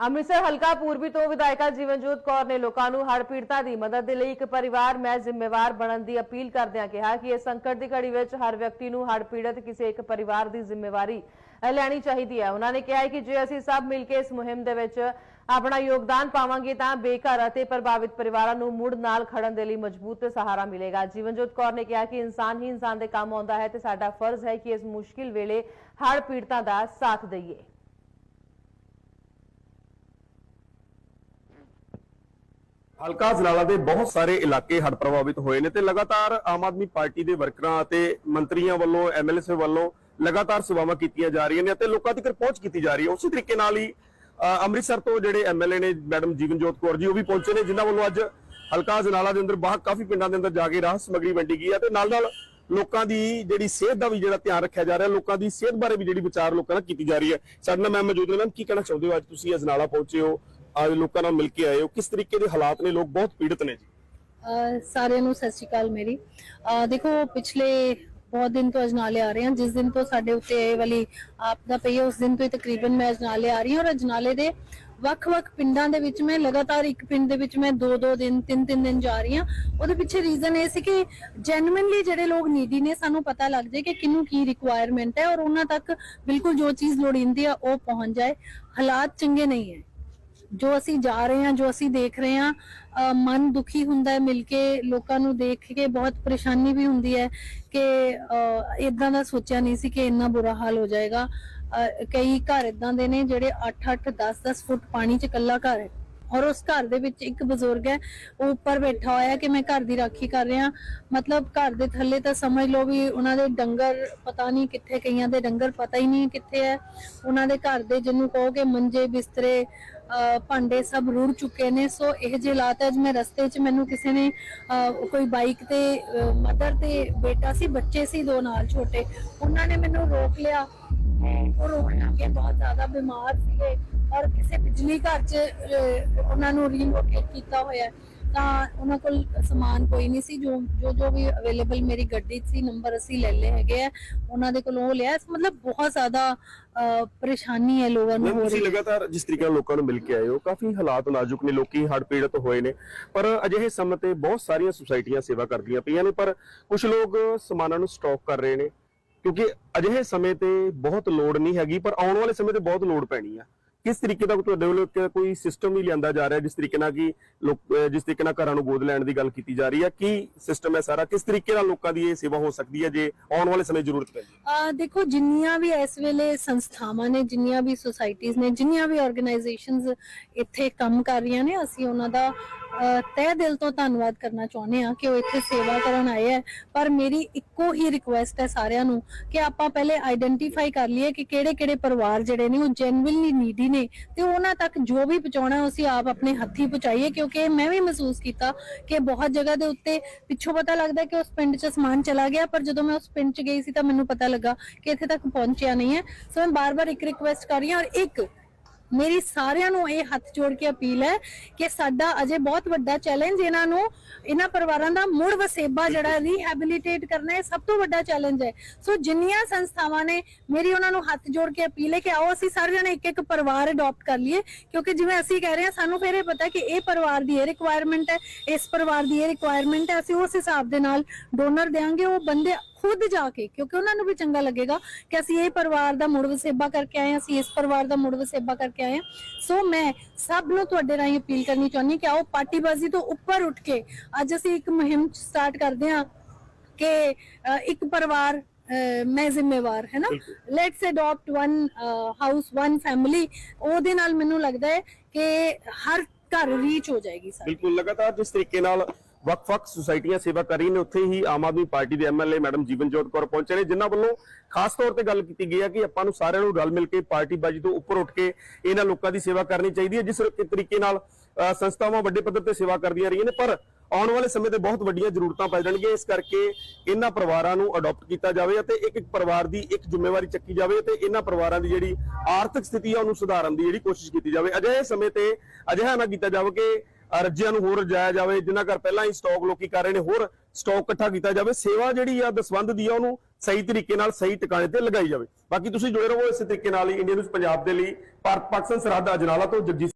ਅੰਮ੍ਰਿਤਸਰ ਹਲਕਾ ਪੂਰਬੀ ਤੋਂ ਵਿਧਾਇਕਾ ਜੀਵਨਜੋਤ ਕੌਰ ਨੇ ਲੋਕਾਂ ਨੂੰ ਹੜ੍ਹ ਪੀੜਤਾਂ ਦੀ ਮਦਦ ਦੇ ਲਈ ਇੱਕ ਪਰਿਵਾਰ ਮੈਂ ਜ਼ਿੰਮੇਵਾਰ ਬਣਨ ਦੀ ਅਪੀਲ ਕਰਦਿਆਂ ਕਿਹਾ ਕਿ ਇਸ ਸੰਕਟ ਦੀ ਘੜੀ ਵਿੱਚ ਹਰ ਵਿਅਕਤੀ ਨੂੰ ਹੜ੍ਹ ਪੀੜਤ ਕਿਸੇ ਇੱਕ ਪਰਿਵਾਰ ਦੀ ਜ਼ਿੰਮੇਵਾਰੀ ਲੈਣੀ ਚਾਹੀਦੀ ਹੈ। ਉਹਨਾਂ ਨੇ ਕਿਹਾ ਕਿ ਜੇ ਅਸੀਂ ਸਭ ਮਿਲ ਕੇ ਇਸ ਮੁਹਿੰਮ ਦੇ ਵਿੱਚ ਆਪਣਾ ਯੋਗਦਾਨ ਪਾਵਾਂਗੇ ਤਾਂ ਬੇਘਰ ਅਤੇ ਪ੍ਰਭਾਵਿਤ ਪਰਿਵਾਰਾਂ ਨੂੰ ਮੁੜ ਨਾਲ ਖੜਨ ਦੇ ਲਈ ਮਜ਼ਬੂਤ ਸਹਾਰਾ ਮਿਲੇਗਾ। ਜੀਵਨਜੋਤ ਕੌਰ ਨੇ ਕਿਹਾ ਕਿ ਇਨਸਾਨ ਹੀ ਇਨਸਾਨ ਦੇ ਕੰਮ ਆਉਂਦਾ ਹੈ ਤੇ ਸਾਡਾ ਫਰਜ਼ ਹੈ ਕਿ ਇਸ ਮੁਸ਼ਕਿਲ ਵੇਲੇ ਹੜ੍ਹ ਪੀੜਤਾਂ ਦਾ ਸਾਥ ਦਈਏ। ਹਲਕਾ ਜਲਾਲਾ ਦੇ ਬਹੁਤ ਸਾਰੇ ਇਲਾਕੇ ਹੜ੍ਹ ਪ੍ਰਭਾਵਿਤ ਹੋਏ ਨੇ ਤੇ ਲਗਾਤਾਰ ਆਮ ਆਦਮੀ ਪਾਰਟੀ ਦੇ ਵਰਕਰਾਂ ਅਤੇ ਮੰਤਰੀਆਂ ਵੱਲੋਂ ਐਮਐਲਏ ਵੱਲੋਂ ਲਗਾਤਾਰ ਸੇਵਾਵਾਂ ਕੀਤੀਆਂ ਜਾ ਰਹੀਆਂ ਨੇ ਅਤੇ ਲੋਕਾਂ ਤੱਕ ਪਹੁੰਚ ਕੀਤੀ ਜਾ ਰਹੀ ਹੈ। ਉਸੇ ਤਰੀਕੇ ਨਾਲ ਹੀ ਅੰਮ੍ਰਿਤਸਰ ਤੋਂ ਜਿਹੜੇ ਐਮਐਲਏ ਨੇ ਮੈਡਮ ਜੀਵਨਜੋਤ ਕੌਰ ਜੀ, ਉਹ ਵੀ ਪਹੁੰਚੇ ਨੇ, ਜਿਨ੍ਹਾਂ ਵੱਲੋਂ ਅੱਜ ਹਲਕਾ ਜਨਾਲਾ ਦੇ ਅੰਦਰ ਬਾਹਰ ਕਾਫੀ ਪਿੰਡਾਂ ਦੇ ਅੰਦਰ ਜਾ ਕੇ ਰਾਹਤ ਸਮੱਗਰੀ ਵੰਡੀ ਗਈ ਹੈ ਤੇ ਨਾਲ ਨਾਲ ਲੋਕਾਂ ਦੀ ਜਿਹੜੀ ਸਿਹਤ ਦਾ ਵੀ ਜਿਹੜਾ ਧਿਆਨ ਰੱਖਿਆ ਜਾ ਰਿਹਾ, ਲੋਕਾਂ ਦੀ ਸਿਹਤ ਬਾਰੇ ਵੀ ਜਿਹੜੀ ਵਿਚਾਰ ਲੋਕਾਂ ਨਾਲ ਕੀਤੀ ਜਾ ਰਹੀ ਹੈ। ਸਾਡੇ ਨਾਲ ਮੈਂ ਮੌਜੂਦ ਨੇ ਮੈਮ, ਕੀ ਕਹਿਣਾ ਚਾਹੁੰਦੇ ਹੋ? ਅੱਜ ਤੁਸੀਂ ਅਜਨਾਲਾ ਪਹੁੰਚੇ ਹੋ ਅੱਜ ਲੋਕਾਂ ਨਾਲ ਮਿਲ ਕੇ ਆਏ ਹੋ, ਕਿਸ ਤਰੀਕੇ ਦੇ ਹਾਲਾਤ ਨੇ? ਲੋਕ ਬਹੁਤ ਪੀੜਤ ਨੇ ਜੀ। ਸਾਰਿਆਂ ਨੂੰ ਸਤਿ ਸ਼੍ਰੀ ਅਕਾਲ ਮੇਰੀ। ਦੇਖੋ, ਪਿਛਲੇ ਬਹੁਤ ਦਿਨ ਤੋਂ ਅਜਨਾਲੇ ਆ ਰਹੇ ਹਾਂ। ਜਿਸ ਦਿਨ ਤੋਂ ਸਾਡੇ ਉੱਤੇ ਇਹ ਵਾਲੀ ਆਪਦਾ ਪਈ ਹੈ, ਉਸ ਦਿਨ ਤੋਂ ਹੀ ਤਕਰੀਬਨ ਮੈਂ ਅਜਨਾਲੇ ਆ ਰਹੀ ਹਾਂ। ਔਰ ਅਜਨਾਲੇ ਦੇ ਵੱਖ-ਵੱਖ ਪਿੰਡਾਂ ਦੇ ਵਿੱਚ ਮੈਂ ਲਗਾਤਾਰ ਇੱਕ ਪਿੰਡ ਦੇ ਵਿੱਚ ਮੈਂ 2-2 ਦਿਨ 3-3 ਦਿਨ ਜਾ ਰਹੀ ਹਾਂ। ਉਹਦੇ ਪਿੱਛੇ ਰੀਜ਼ਨ ਇਹ ਸੀ ਕਿ ਜੈਨੂਇਨਲੀ ਜਿਹੜੇ ਲੋਕ ਨੀਡੀ ਨੇ, ਸਾਨੂੰ ਪਤਾ ਲੱਗ ਜਾਏ ਕਿ ਕਿਹਨੂੰ ਕੀ ਰਿਕੁਆਇਰਮੈਂਟ ਹੈ। ਔਰ ਉਹਨਾਂ ਤੱਕ ਬਿਲਕੁਲ ਜੋ ਚੀਜ਼ ਲੋੜੀਂਦੀ ਆ, ਉਹ ਪਹੁੰਚ ਜਾਏ। ਹਾਲਾਤ ਚੰਗੇ ਨਹੀਂ ਹੈ। ਜੋ ਅਸੀਂ ਜਾ ਰਹੇ ਹਾਂ, ਜੋ ਅਸੀਂ ਦੇਖ ਰਹੇ ਹਾਂ, ਅਹ ਮਨ ਦੁਖੀ ਹੁੰਦਾ ਹੈ ਮਿਲ ਕੇ, ਲੋਕਾਂ ਨੂੰ ਦੇਖ ਕੇ ਬਹੁਤ ਪਰੇਸ਼ਾਨੀ ਵੀ ਹੁੰਦੀ ਹੈ ਕਿ ਇਦਾਂ ਦਾ ਸੋਚਿਆ ਨਹੀਂ ਸੀ ਕਿ ਇੰਨਾ ਬੁਰਾ ਹਾਲ ਹੋ ਜਾਏਗਾ। ਕਈ ਘਰ ਇਦਾਂ ਦੇ ਨੇ ਜਿਹੜੇ 8-8 10-10 ਫੁੱਟ ਪਾਣੀ 'ਚ ਇਕੱਲਾ ਘਰ ਹੈ। ਔਰ ਉਸ ਘਰ ਦੇ ਵਿੱਚ ਇੱਕ ਬਜ਼ੁਰਗ ਹੈ ਉਹ ਉੱਪਰ ਬੈਠਾ ਹੋਇਆ ਕਿ ਮੈਂ ਘਰ ਦੀ ਰਾਖੀ ਕਰ ਰਿਹਾ ਮਤਲਬ ਘਰ ਦੇ ਥੱਲੇ ਤਾਂ ਸਮਝ ਲਓ ਵੀ ਉਹਨਾਂ ਦੇ ਡੰਗਰ ਪਤਾ ਨਹੀਂ ਕਿੱਥੇ ਕਈਆਂ ਦੇ ਡੰਗਰ ਪਤਾ ਹੀ ਨਹੀਂ ਕਿੱਥੇ ਹੈ। ਉਹਨਾਂ ਦੇ ਘਰ ਦੇ ਜਿਹਨੂੰ ਕਹੋਗੇ ਮੰਜੇ ਬਿਸਤਰੇ ਭਾਂਡੇ ਸਭ ਰੁੜ ਚੁੱਕੇ ਨੇ। ਸੋ ਇਹ ਜਿਹੇ ਹਾਲਾਤ ਹੈ ਅੱਜ ਮੈਂ ਰਸਤੇ 'ਚ ਮੈਨੂੰ ਕਿਸੇ ਨੇ ਕੋਈ ਬਾਈਕ ਤੇ ਮਦਰ ਤੇ ਬੇਟਾ ਸੀ ਬੱਚੇ ਸੀ ਦੋ ਨਾਲ ਛੋਟੇ ਉਹਨਾਂ ਨੇ ਮੈਨੂੰ ਰੋਕ ਲਿਆ। ਉਹ ਰੋਣ ਲੱਗੇ ਬਹੁਤ ਜ਼ਿਆਦਾ ਬਿਮਾਰ ਸੀਗੇ। ਔਰ ਕਿਸੇ ਬਿਜਲੀ ਘਰ 'ਚ ਉਹਨਾਂ ਨੂੰ ਰੀਲੋਕੇਟ ਕੀਤਾ ਹੋਇਆ। ਤਾਂ ਉਹਨਾਂ ਕੋਲ ਸਮਾਨ ਕੋਈ ਨਹੀਂ ਸੀ। ਜੋ ਜੋ ਜੋ ਵੀ ਅਵੇਲੇਬਲ ਮੇਰੀ ਗੱਡੀ 'ਚ ਸੀ ਨੰਬਰ ਅਸੀਂ ਲੈ ਲਏ ਹੈਗੇ ਆ। ਉਹਨਾਂ ਦੇ ਕੋਲੋਂ ਉਹ ਲਿਆ। ਮਤਲਬ ਬਹੁਤ ਜ਼ਿਆਦਾ ਪਰੇਸ਼ਾਨੀ ਹੈ ਲੋਕਾਂ ਨੂੰ ਹੋ ਰਹੀ ਲਗਾਤਾਰ ਜਿਸ ਤਰੀਕੇ ਨਾਲ ਲੋਕਾਂ ਨੂੰ ਮਿਲ ਕੇ ਆਏ ਹੋ ਕਾਫੀ ਹਾਲਾਤ ਨਾਜ਼ੁਕ ਨੇ ਲੋਕੀ ਹੜ੍ਹ ਪੀੜਤ ਹੋਏ ਨੇ। ਪਰ ਅਜਿਹੇ ਸਮੇਂ ਤੇ ਬਹੁਤ ਸਾਰੀਆਂ ਸੁਸਾਇਟੀਆਂ ਸੇਵਾ ਕਰਦੀਆਂ ਪਈਆਂ ਨੇ ਪਰ ਕੁਝ ਲੋਕ ਸਮਾਨਾਂ ਨੂੰ ਸਟਾਕ ਕਰ ਰਹੇ ਨੇ। ਕਿਉਂਕਿ ਅਜਿਹੇ ਸਮੇਂ ਤੇ ਬਹੁਤ ਲੋੜ ਨਹੀਂ ਹੈਗੀ ਪਰ ਆਉਣ ਵਾਲੇ ਸਮੇਂ ਤੇ ਬਹੁਤ ਲੋੜ ਪੈਣੀ ਆ। ਕਿਸ ਤਰੀਕੇ ਦਾ ਤੁਹਾਡੇ ਵੱਲੋਂ ਕੋਈ ਸਿਸਟਮ ਹੀ ਲਿਆਂਦਾ ਜਾ ਰਿਹਾ ਜਿਸ ਤਰੀਕੇ ਨਾਲ ਕਿ ਲੋਕ ਜਿਸ ਤਰੀਕੇ ਨਾਲ ਘਰਾਂ ਨੂੰ ਗੋਦ ਲੈਣ ਦੀ ਗੱਲ ਕੀਤੀ ਜਾ ਰਹੀ ਹੈ? ਕੀ ਸਿਸਟਮ ਹੈ ਸਾਰਾ? ਕਿਸ ਤਰੀਕੇ ਨਾਲ ਲੋਕਾਂ ਦੀ ਇਹ ਸੇਵਾ ਹੋ ਸਕਦੀ ਹੈ ਜੇ ਆਉਣ ਵਾਲੇ ਸਮੇਂ ਜ਼ਰੂਰਤ ਪੈ ਜੇ? ਦੇਖੋ, ਜਿੰਨੀਆਂ ਵੀ ਇਸ ਵੇਲੇ ਸੰਸਥਾਵਾਂ ਨੇ, ਜਿੰਨੀਆਂ ਵੀ ਸੁਸਾਇਟੀਆਂ ਨੇ, ਜਿੰਨੀਆਂ ਵੀ ਆਰਗੇਨਾਈਜੇਸ਼ਨਸ ਇੱਥੇ ਕੰਮ ਕਰ ਰਹੀਆਂ ਨੇ, ਅਸੀਂ ਉਹਨਾਂ ਦਾ ਤਹਿ ਦਿਲ ਤੋਂ ਧੰਨਵਾਦ ਕਰਨਾ ਚਾਹੁੰਦੇ ਹਾਂ ਕਿ ਉਹ ਇੱਥੇ ਸੇਵਾ ਕਰਨ ਆਏ ਹੈ। ਪਰ ਮੇਰੀ ਇੱਕੋ ਹੀ ਰਿਕੁਐਸਟ ਹੈ ਸਾਰਿਆਂ ਨੂੰ ਕਿ ਆਪਾਂ ਪਹਿਲੇ ਆਈਡੈਂਟੀਫਾਈ ਕਰ ਲਈਏ ਕਿ ਕਿਹੜੇ-ਕਿਹੜੇ ਪਰਿਵਾਰ ਜਿਹੜੇ ਨੇ, ਉਹ ਜੈਨੂਇਨਲੀ ਨੀਡੀ ਨੇ ਤੇ ਉਹਨਾਂ ਤੱਕ ਜੋ ਵੀ ਪਹੁੰਚਾਉਣਾ ਅਸੀਂ ਆਪ ਆਪਣੇ ਹੱਥੀਂ ਪਹੁੰਚਾਈਏ ਕਿਉਂਕਿ ਮੈਂ ਵੀ ਮਹਿਸੂਸ ਕੀਤਾ ਕਿ ਬਹੁਤ ਜਗ੍ਹਾ ਦੇ ਉੱਤੇ ਪਿੱਛੋਂ ਪਤਾ ਲੱਗਦਾ ਕਿ ਉਸ ਪਿੰਡ 'ਚ ਸਮਾਨ ਚਲਾ ਗਿਆ, ਪਰ ਜਦੋਂ ਮੈਂ ਉਸ ਪਿੰਡ 'ਚ ਗਈ ਸੀ ਤਾਂ ਮੈਨੂੰ ਪਤਾ ਲੱਗਾ ਕਿ ਇੱਥੇ ਤੱਕ ਪਹੁੰਚਿਆ ਨਹੀਂ ਹੈ। ਸੋ ਮੈਂ ਬਾਰ-ਬਾਰ ਇੱਕ ਰਿਕੁਐਸਟ ਕਰ ਰਹੀ ਹਾਂ ਔਰ ਇੱਕ ਮੇਰੀ ਸਾਰਿਆਂ ਨੂੰ ਇਹ ਹੱਥ ਜੋੜ ਕੇ ਅਪੀਲ ਹੈ ਕਿ ਸਾਡਾ ਅਜੇ ਬਹੁਤ ਵੱਡਾ ਚੈਲੰਜ ਇਹਨਾਂ ਨੂੰ, ਇਹਨਾਂ ਪਰਿਵਾਰਾਂ ਦਾ ਮੁੜ ਵਸੇਬਾ ਜਿਹੜਾ ਰੀਹੈਬਿਲਿਟੇਟ ਕਰਨਾ ਇਹ ਸਭ ਤੋਂ ਵੱਡਾ ਚੈਲੰਜ ਹੈ। ਸੋ ਜਿੰਨੀਆਂ ਸੰਸਥਾਵਾਂ ਨੇ ਮੇਰੀ ਉਹਨਾਂ ਨੂੰ ਹੱਥ ਜੋੜ ਕੇ ਅਪੀਲ ਹੈ ਕਿ ਆਓ ਅਸੀਂ ਸਾਰੇ ਜਣੇ ਇੱਕ ਇੱਕ ਪਰਿਵਾਰ ਅਡਾਪਟ ਕਰ ਲਈਏ, ਕਿਉਂਕਿ ਜਿਵੇਂ ਅਸੀਂ ਕਹਿ ਰਹੇ ਹਾਂ, ਸਾਨੂੰ ਫਿਰ ਇਹ ਪਤਾ ਕਿ ਇਹ ਪਰਿਵਾਰ ਦੀ ਇਹ ਰਿਕੁਆਇਰਮੈਂਟ ਹੈ, ਇਸ ਪਰਿਵਾਰ ਦੀ ਇਹ ਰਿਕੁਆਇਰਮੈਂਟ ਹੈ, ਅਸੀਂ ਉਸ ਹਿਸਾਬ ਦੇ ਨਾਲ ਡੋਨਰ ਦੇਾਂਗੇ ਉਹ ਬੰਦੇ ਖੁਦ ਜਾ ਕੇ ਕਿਉਂਕਿ ਉਹਨਾਂ ਨੂੰ ਵੀ ਚੰਗਾ ਲੱਗੇਗਾ ਕਿ ਅਸੀਂ ਇਹ ਪਰਿਵਾਰ ਦਾ ਮੁੜ ਵਸੇਬਾ ਕਰਕੇ ਆਏ ਹਾਂ ਅਸੀਂ ਇਸ ਪਰਿਵਾਰ ਦਾ ਮੁੜ ਵਸੇਬਾ ਕਰਕੇ ਆਏ ਹਾਂ। ਸੋ ਮੈਂ ਸਭ ਨੂੰ ਤੁਹਾਡੇ ਰਾਹੀਂ ਅਪੀਲ ਕਰਨੀ ਚਾਹੁੰਦੀ ਕਿ ਆਓ ਪਾਰਟੀਬਾਜ਼ੀ ਤੋਂ ਉੱਪਰ ਉੱਠ ਕੇ ਅੱਜ ਅਸੀਂ ਇੱਕ ਮੁਹਿੰਮ ਸਟਾਰਟ ਕਰਦੇ ਹਾਂ ਕਿ ਇੱਕ ਪਰਿਵਾਰ ਮੈਂ ਜ਼ਿੰਮੇਵਾਰ ਹੈ ਨਾ? Let's adopt one house one family ਉਹਦੇ ਨਾਲ ਮੈਨੂੰ ਲੱਗਦਾ ਹੈ ਕਿ ਹਰ ਘਰ ਰੀਚ ਹੋ ਜਾਏਗੀ ਸਾਡੀ ਬਿਲਕੁਲ ਲਗਾਤਾਰ ਜਿਸ ਤਰੀਕੇ ਨਾਲ ਵੱਖ-ਵੱਖ ਸੁਸਾਇਟੀਆਂ ਸੇਵਾ ਕਰ ਰਹੀਆਂ ਨੇ, ਉੱਥੇ ਹੀ ਆਮ ਆਦਮੀ ਪਾਰਟੀ ਦੇ ਐਮਐਲਏ ਮੈਡਮ ਜੀਵਨਜੋਤ ਕੌਰ ਪਹੁੰਚੇ ਨੇ, ਜਿਨ੍ਹਾਂ ਵੱਲੋਂ ਖਾਸ ਤੌਰ ਤੇ ਗੱਲ ਕੀਤੀ ਗਈ ਹੈ ਕਿ ਆਪਾਂ ਨੂੰ ਸਾਰਿਆਂ ਨੂੰ ਰਲ ਮਿਲ ਕੇ ਪਾਰਟੀ ਬਾਜੀ ਤੋਂ ਉੱਪਰ ਉੱਠ ਕੇ ਇਹਨਾਂ ਲੋਕਾਂ ਦੀ ਸੇਵਾ ਕਰਨੀ ਚਾਹੀਦੀ ਹੈ, ਜਿਸ ਤਰੀਕੇ ਨਾਲ ਸੰਸਥਾਵਾਂ ਵੱਡੇ ਪੱਧਰ ਤੇ ਸੇਵਾ ਕਰਦੀਆਂ ਰਹੀਆਂ ਨੇ, ਪਰ ਆਉਣ ਵਾਲੇ ਸਮੇਂ ਤੇ ਬਹੁਤ ਵੱਡੀਆਂ ਜ਼ਰੂਰਤਾਂ ਪੈ ਜਾਣਗੀਆਂ, ਇਸ ਕਰਕੇ ਇਹਨਾਂ ਪਰਿਵਾਰਾਂ ਨੂੰ ਅਡਾਪਟ ਕੀਤਾ ਜਾਵੇ ਅਤੇ ਇੱਕ ਇੱਕ ਪਰਿਵਾਰ ਦੀ ਇੱਕ ਜ਼ਿੰਮੇਵਾਰੀ ਚੱਕੀ ਜਾਵੇ ਤੇ ਇਹਨਾਂ ਪਰਿਵਾਰਾਂ ਦੀ ਜਿਹੜੀ ਆਰਥਿਕ ਸਥਿਤੀ ਆ, ਉਹਨੂੰ ਸੁਧਾਰਨ ਦੀ ਜਿਹੜੀ ਕੋਸ਼ਿਸ਼ ਕੀਤੀ ਜਾਵੇ। ਅਜਿਹੇ ਸਮੇਂ ਤੇ ਅਜਿਹਾ ਨਾ ਕੀਤਾ ਜਾਵੇ ਕਿ ਅਰਜ਼ੀਆਂ ਨੂੰ ਹੋਰ ਰਜਾਇਆ ਜਾਵੇ, ਜਿਨ੍ਹਾਂ ਘਰ ਪਹਿਲਾਂ ਹੀ ਸਟਾਕ ਲੋਕੀ ਕਰ ਰਹੇ ਨੇ, ਹੋਰ ਸਟਾਕ ਇਕੱਠਾ ਕੀਤਾ ਜਾਵੇ, ਸੇਵਾ ਜਿਹੜੀ ਆ ਦਸਵੰਦ ਦੀ ਆ, ਉਹਨੂੰ ਸਹੀ ਤਰੀਕੇ ਨਾਲ, ਸਹੀ ਟਿਕਾਣੇ ਤੇ ਲਗਾਈ ਜਾਵੇ। ਬਾਕੀ ਤੁਸੀਂ ਜੁੜੇ ਰਹੋ ਇਸੇ ਤਰੀਕੇ ਨਾਲ ਹੀ ਇੰਡੀਆ ਨਿਊਜ਼ ਪੰਜਾਬ ਦੇ ਲਈ ਭਾਰਤ ਪਾਕਿਸਤਾਨ ਸਰਹੱਦ ਅਜਨਾਲਾ ਤੋਂ ਜਗਜੀਤ